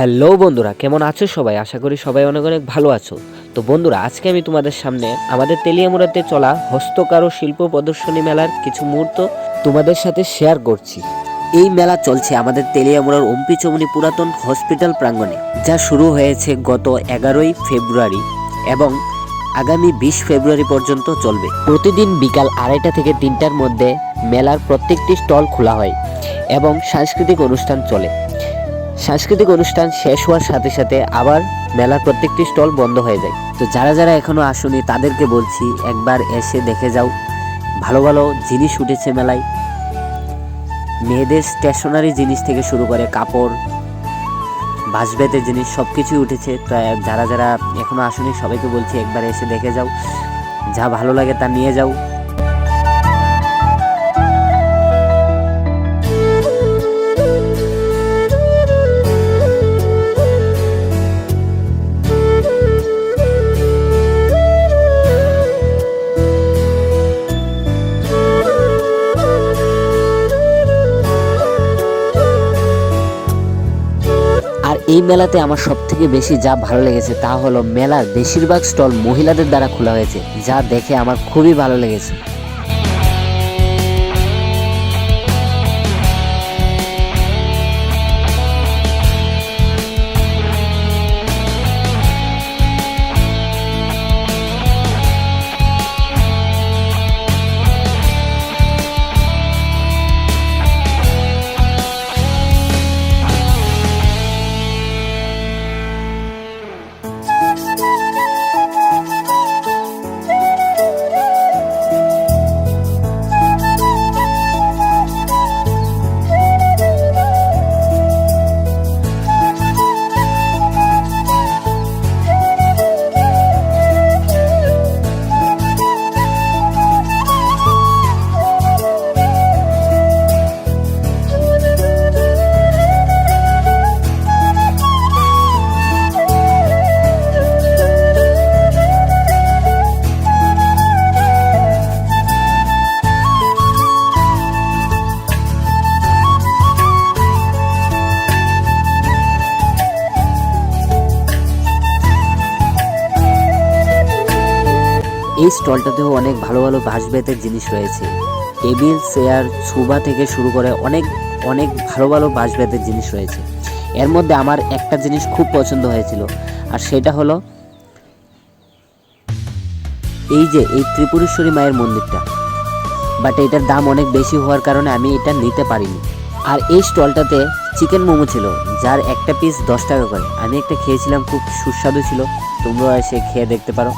Hello বন্ধুরা, কেমন আছো সবাই? আশা করি সবাই অনেক অনেক ভালো আছো। তো বন্ধুরা, আজকে আমি তোমাদের সামনে আমাদের তেলিয়ামুড়াতে চলা হস্তকারু শিল্প প্রদর্শনী মেলার কিছু মুহূর্ত তোমাদের সাথে শেয়ার করছি। এই মেলা চলছে আমাদের তেলিয়ামুড়ার অম্পি চমনি পুরাতন হসপিটাল প্রাঙ্গণে, যা শুরু হয়েছে গত এগারোই ফেব্রুয়ারি এবং আগামী বিশ ফেব্রুয়ারি পর্যন্ত চলবে। প্রতিদিন বিকাল আড়াইটা থেকে তিনটার মধ্যে মেলার প্রত্যেকটি স্টল খোলা হয় এবং সাংস্কৃতিক অনুষ্ঠান চলে। সাংস্কৃতিক অনুষ্ঠান শেষ হওয়ার সাথে সাথে আবার মেলার প্রত্যেকটি স্টল বন্ধ হয়ে যায়। তো যারা যারা এখনও আসুনি, তাদেরকে বলছি, একবার এসে দেখে যাও। ভালো ভালো জিনিস উঠেছে মেলায়। মেয়েদের স্টেশনারি জিনিস থেকে শুরু করে কাপড় বাঁশবেতের জিনিস সব কিছুই উঠেছে। তো যারা যারা এখনও আসুনি, সবাইকে বলছি, একবার এসে দেখে যাও। যা ভালো লাগে তা নিয়ে যাও। এই মেলাতে আমার সব থেকে বেশি যা ভালো লেগেছে তা হলো মেলার বেশিরভাগ স্টল মহিলাদের দ্বারা খোলা হয়েছে, যা দেখে আমার খুবই ভালো লেগেছে। এই স্টলটাতেও অনেক ভালো ভালো বাঁশবেতের জিনিস রয়েছে। টেবিল, চেয়ার, ছুবা থেকে শুরু করে অনেক অনেক ভালো ভালো বাঁশবেতের জিনিস রয়েছে। এর মধ্যে আমার একটা জিনিস খুব পছন্দ হয়েছিল, আর সেটা হলো এই যে, এই ত্রিপুরেশ্বরী মায়ের মন্দিরটা। বাট এটার দাম অনেক বেশি হওয়ার কারণে আমি এটা নিতে পারিনি। আর এই স্টলটাতে চিকেন মোমো ছিল, যার একটা পিস দশ টাকা করে। আমি একটা খেয়েছিলাম, খুব সুস্বাদু ছিল। তোমরাও এসে খেয়ে দেখতে পারো।